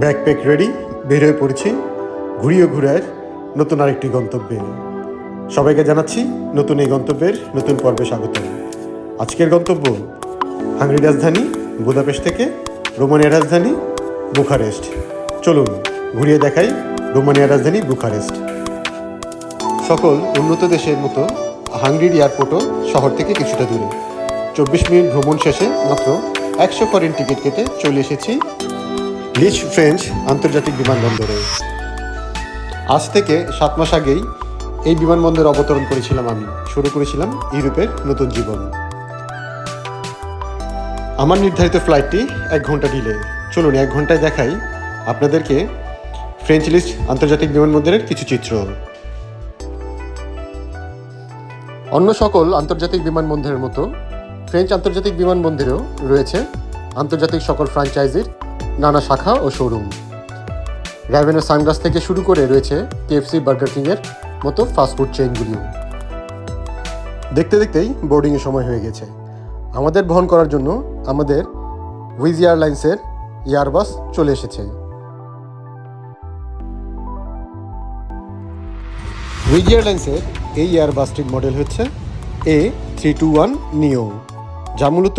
Backpack ready বের হয়ে পড়েছি। ঘুরিয়ে ঘুরার নতুন আরেকটি গন্তব্যে। সবাইকে জানাচ্ছি নতুন এই গন্তব্যের নতুন পর্বে স্বাগত। আজকের গন্তব্য হাঙ্গরি রাজধানী, বুদাপেস্ট থেকে রোমানিয়ার রাজধানী, বুখারেস্ট। চলুন ঘুরিয়ে দেখাই রোমানিয়ার রাজধানী, বুখারেস্ট। সকল উন্নত দেশের মতো হাঙ্গরির এয়ারপোর্টও শহর থেকে কিছুটা দূরে। চব্বিশ মিনিট ভ্রমণ শেষে মাত্র একশো ফরেন টিকিট কেটে চলে এসেছি লিচ ফ্রেঞ্চ আন্তর্জাতিক বিমানবন্দরে। আজ থেকে সাত মাস আগেই এই বিমানবন্দরে অবতরণ করেছিলাম আমি। শুরু করেছিলাম ইউরোপের নতুন জীবন। আমার নির্ধারিত ফ্লাইটটি এক ঘণ্টা ডিলে। চলুন, এক ঘন্টায় দেখাই আপনাদেরকে ফ্রেঞ্চ লিস্ট আন্তর্জাতিক বিমানবন্দরের কিছু চিত্র। অন্য সকল আন্তর্জাতিক বিমানবন্দরের মতো ফ্রেঞ্চ আন্তর্জাতিক বিমানবন্দরেও রয়েছে আন্তর্জাতিক সকল ফ্র্যাঞ্চাইজির নানা শাখা ও শোরুম র্যাভেনের সানগ্লাস থেকে শুরু করে রয়েছে কেএফসি বার্গার কিংয়ের মতো ফাস্টফুড চেইনগুলিও দেখতে দেখতেই বোর্ডিংয়ের সময় হয়ে গেছে। আমাদের বহন করার জন্য আমাদের উইজ এয়ারলাইন্সের এয়ারবাস চলে এসেছে। উইজ এয়ারলাইন্সের এই এয়ারবাসটির মডেল হচ্ছে এ থ্রি টু ওয়ান নিও যা মূলত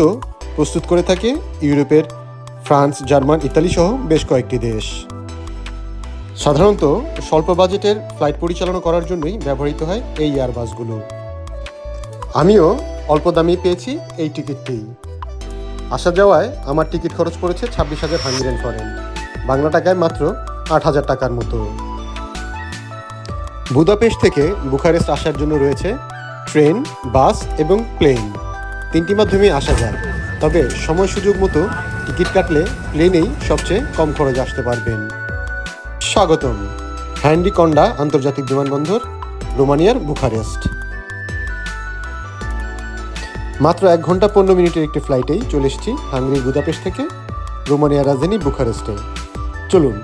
প্রস্তুত করে থাকে ইউরোপের ফ্রান্স, জার্মান, ইতালি সহ বেশ কয়েকটি দেশ। সাধারণত স্বল্প বাজেটের ফ্লাইট পরিচালনা করার জন্যই ব্যবহৃত হয় এই এয়ারবাসগুলো আমিও অল্প দামে পেয়েছি এই টিকিটটি। আসা যাওয়ায় আমার টিকিট খরচ পড়েছে ছাব্বিশ হাজার হাঙ্গেরিয়ান ফরেন, বাংলা টাকায় মাত্র আট হাজার টাকার মতো। বুদাপেস্ট থেকে বুখারেস্ট আসার জন্য রয়েছে ট্রেন, বাস এবং প্লেন। তিনটি মাধ্যমে আসা যায়। তবে সময় সুযোগ মতো টিকিট কাটলে প্লেনেই সবচেয়ে কম খরচ আসতে পারবেন। স্বাগতম। হ্যান্ডি কন্ডা আন্তর্জাতিক বিমানবন্দর, রোমানিয়ার বুখারেস্ট। মাত্র এক ঘণ্টা পনেরো মিনিটের একটি ফ্লাইটেই চলে এসেছি হাঙ্গেরির বুদাপেস্ট থেকে রোমানিয়ার রাজধানী বুখারেস্টে। চলুন,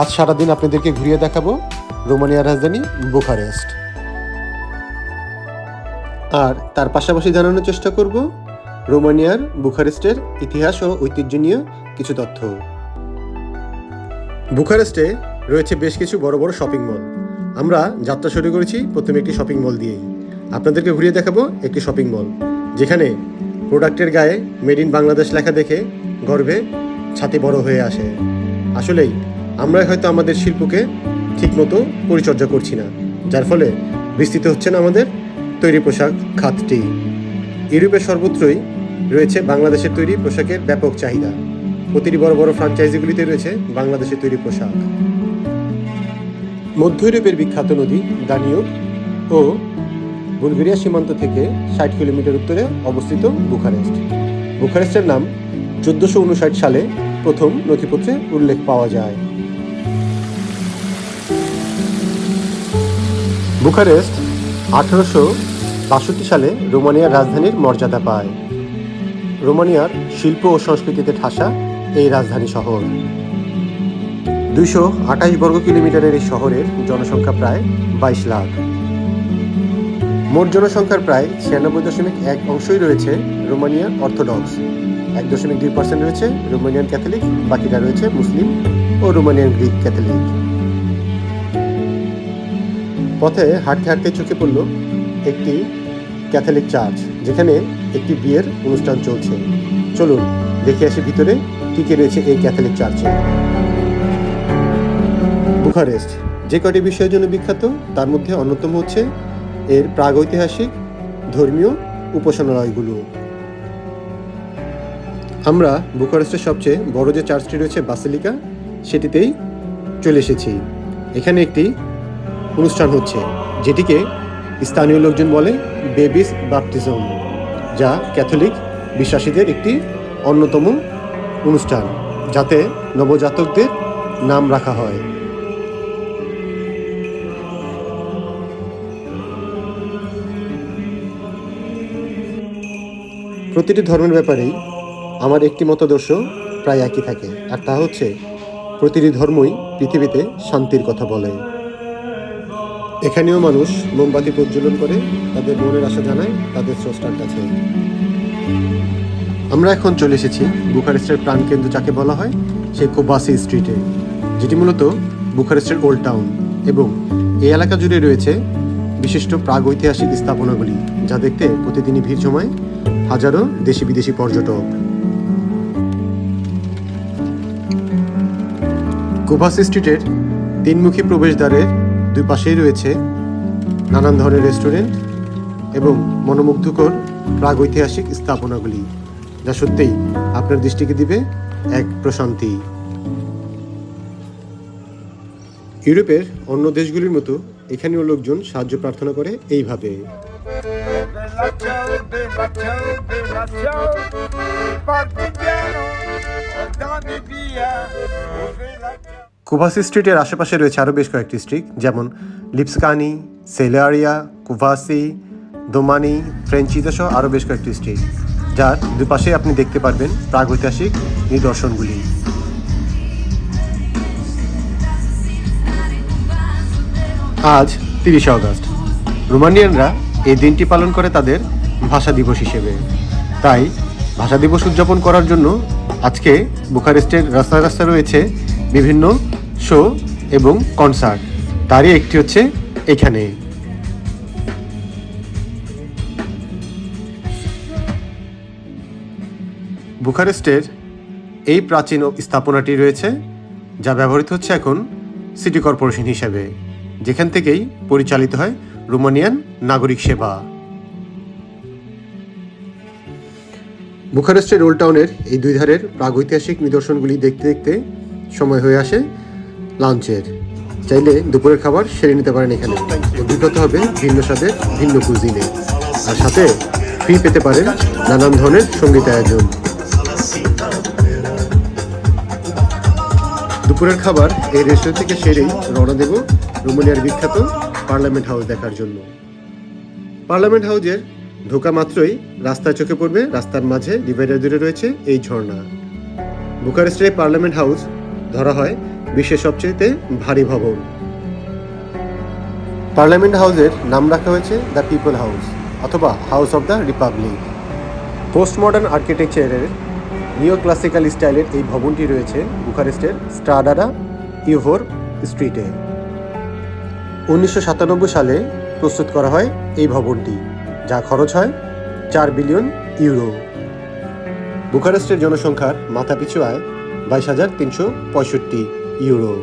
আজ সারাদিন আপনাদেরকে ঘুরিয়ে দেখাবো রোমানিয়ার রাজধানী বুখারেস্ট। আর তার পাশাপাশি জানানোর চেষ্টা করব রোমানিয়ার বুখারেস্টের ইতিহাস ও ঐতিহ্য নিয়ে কিছু তথ্য। বুখারেস্টে রয়েছে বেশ কিছু বড় বড় শপিং মল। আমরা যাত্রা শুরু করেছি প্রথমে একটি শপিং মল দিয়েই। আপনাদেরকে ঘুরিয়ে দেখাবো একটি শপিং মল, যেখানে প্রোডাক্টের গায়ে মেড ইন বাংলাদেশ লেখা দেখে গর্বে ছাতি বড় হয়ে আসে। আসলেই আমরা হয়তো আমাদের শিল্পকে ঠিকমতো পরিচর্যা করছি না, যার ফলে বিস্তৃত হচ্ছে না আমাদের তৈরি পোশাক খাতটি। ইউরোপের সর্বত্রই রয়েছে বাংলাদেশের তৈরি পোশাকের ব্যাপক চাহিদা। প্রতিটি বড় বড় ফ্রাঞ্চাইজিগুলিতে রয়েছে বাংলাদেশের তৈরি পোশাক। মধ্য ইউরোপের বিখ্যাত নদী দানিউব ও বুলগেরিয়া সীমান্ত থেকে ষাট কিলোমিটার উত্তরে অবস্থিত বুখারেস্ট। বুখারেস্টের নাম চোদ্দশো উনষাট সালে প্রথম নথিপত্রে উল্লেখ পাওয়া যায়। বুখারেস্ট আঠারোশো বাষট্টি সালে রোমানিয়ার রাজধানীর মর্যাদা পায়। রোমানিয়ার শিল্প ও সংস্কৃতিতে ঠাসা এই রাজধানী শহর। দুইশো আঠাশ বর্গ কিলোমিটারের এই শহরের জনসংখ্যা প্রায় বাইশ লাখ। মোট জনসংখ্যার প্রায় ছিয়ানব্বই দশমিক এক অংশই রয়েছে রোমানিয়ার অর্থোডক্স। এক দশমিক দুই পার্সেন্ট রয়েছে রোমানিয়ান ক্যাথলিক বাকিটা রয়েছে মুসলিম ও রোমানিয়ান গ্রিক ক্যাথলিক। পথে হাঁটতে হাঁটতে চোখে পড়ল একটি ক্যাথলিক চার্চ, যেখানে একটি বিয়ের অনুষ্ঠান চলছে। চলুন দেখে আসি ভিতরে কী কী রয়েছে এই ক্যাথলিক চার্চে। বুখারেস্ট, যে কয়টি বিষয়ের জন্য বিখ্যাত, তার মধ্যে অন্যতম হচ্ছে এর প্রাগৈতিহাসিক, ধর্মীয় উপাসনালয়গুলো। আমরা বুখারেস্টের সবচেয়ে বড় যে চার্চটি রয়েছে, বাসিলিকা, সেটিতেই চলে এসেছি। এখানে একটি অনুষ্ঠান হচ্ছে, যেটিকে স্থানীয় লোকজন বলে বেবিস বাপটিজম যা ক্যাথলিক বিশ্বাসীদের একটি অন্যতম অনুষ্ঠান, যাতে নবজাতকদের নাম রাখা হয়। প্রতিটি ধর্মের ব্যাপারেই আমার একটি মতাদর্শ প্রায় একই থাকে, আর তা হচ্ছে প্রতিটি ধর্মই পৃথিবীতে শান্তির কথা বলে। এখানেও মানুষ মোমবাতি প্রজ্বলন করে, তাদের মনের আশা জানায়, তাদের স্রষ্টার কাছে। আমরা এখন চলে এসেছি বুখারেস্টের প্রাণকেন্দ্র যাকে বলা হয় সেই কোবাসি স্ট্রিটে, যেটি মূলত বুখারেস্টের ওল্ড টাউন এবং এই এলাকা জুড়ে রয়েছে বিশিষ্ট প্রাগৈতিহাসিক স্থাপনাগুলি, যা দেখতে প্রতিদিনই ভিড় জমায় হাজারো দেশি বিদেশি পর্যটক। কোভাসি স্ট্রিটের তিনমুখী প্রবেশদ্বারের দুই পাশেই রয়েছে নানান ধরনের রেস্টুরেন্ট এবং মনোমুগ্ধকর প্রাগৈতিহাসিক স্থাপনাগুলি, যা সত্যিই আপনার দৃষ্টিকে দিবে এক প্রশান্তি ইউরোপের অন্য দেশগুলির মতো এখানেও লোকজন সাহায্য প্রার্থনা করে এইভাবে. কুভাসি স্ট্রিটের আশেপাশে রয়েছে আরও বেশ কয়েকটি স্ট্রিট, যেমন লিপসকানি, সেলারিয়া, কুভাসি, দোমানি ফ্রেঞ্চিজা সহ আরও বেশ কয়েকটি স্ট্রিট, যার দুপাশে আপনি দেখতে পারবেন প্রাগৈতিহাসিক নিদর্শনগুলি। আজ তিরিশে আগস্ট রোমানিয়ানরা এই দিনটি পালন করে তাদের ভাষা দিবস হিসেবে। তাই ভাষা দিবস উদযাপন করার জন্য আজকে বুখারেস্টের রাস্তায় রাস্তায় রয়েছে বিভিন্ন শো এবং কনসার্ট। তারই একটি হচ্ছে এখানে। বুখারেস্টের এই প্রাচীন স্থাপনাটি রয়েছে, যা ব্যবহৃত হচ্ছে এখন সিটি কর্পোরেশন হিসেবে, যেখান থেকেই পরিচালিত হয় রোমানিয়ান নাগরিক সেবা। বুখারেস্টের ওল্ড টাউনের এই দুই ধারের প্রাগৈতিহাসিক নিদর্শনগুলি দেখতে দেখতে সময় হয়ে আসে লাঞ্চের। চাইলে দুপুরের খাবার সেরে নিতে পারেন এখানে। অভিজ্ঞতা হবে ভিন্ন স্বাদের, ভিন্ন কুজিনে আর সাথে ফ্রি পেতে পারেন নানান ধরনের সংগীত আয়োজন। দুপুরের খাবার এই রেস্টুরেন্ট থেকে সেরেই রওনা দেব রোমানিয়ার বিখ্যাত পার্লামেন্ট হাউস দেখার জন্য। পার্লামেন্ট হাউসের ঢোকা মাত্রই রাস্তায় চোখে পড়বে, রাস্তার মাঝে ডিভাইডার দূরে রয়েছে এই ঝর্ণা। বুকারেস্টের পার্লামেন্ট হাউস ধরা হয় বিশ্বের সবচেয়ে ভারী ভবন। পার্লামেন্ট হাউসের নাম রাখা হয়েছে দ্য পিপল হাউস অথবা house of the republic. Post modern আর্কিটেকচারের নিও ক্লাসিক্যাল স্টাইলের এই ভবনটি রয়েছে বুখারেস্টের স্ট্রাডারা ইউভোর স্ট্রিটে। উনিশশো সাতানব্বই সালে প্রস্তুত করা হয় এই ভবনটি যা খরচ হয় চার বিলিয়ন ইউরো। বুখারেস্টের জনসংখ্যার মাথাপিছু আয় বাইশ হাজার তিনশো পঁয়ষট্টি ইউরো।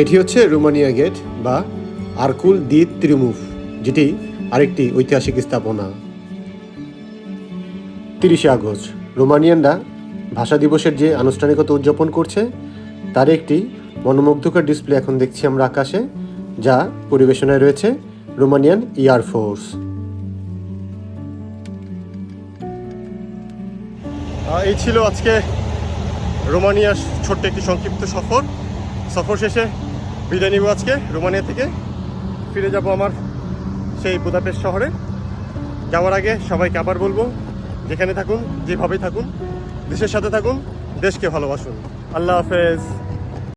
এটি হচ্ছে রোমানিয়া গেট বা আরকুল দি ত্রিমুফ, যেটি আরেকটি ঐতিহাসিক স্থাপনা। তিরিশে আগস্ট, রোমানিয়ানরা ভাষা দিবসের যে আনুষ্ঠানিকতা উদযাপন করছে, তার একটি মনোমুগ্ধকর ডিসপ্লে এখন দেখছি আমরা আকাশে, যা পরিবেশনায় রয়েছে রোমানিয়ান এয়ারফোর্স এই ছিল আজকে রোমানিয়ার ছোট্ট একটি সংক্ষিপ্ত সফর। সফর শেষে বিদায় নিব আজকে রোমানিয়া থেকে। ফিরে যাব আমার সেই বুদাপেস্ট শহরে। যাওয়ার আগে সবাইকে আবার বলব, যেখানে থাকুন, যেভাবেই থাকুন, দেশের সাথে থাকুন, দেশকে ভালোবাসুন। আল্লাহ হাফেজ।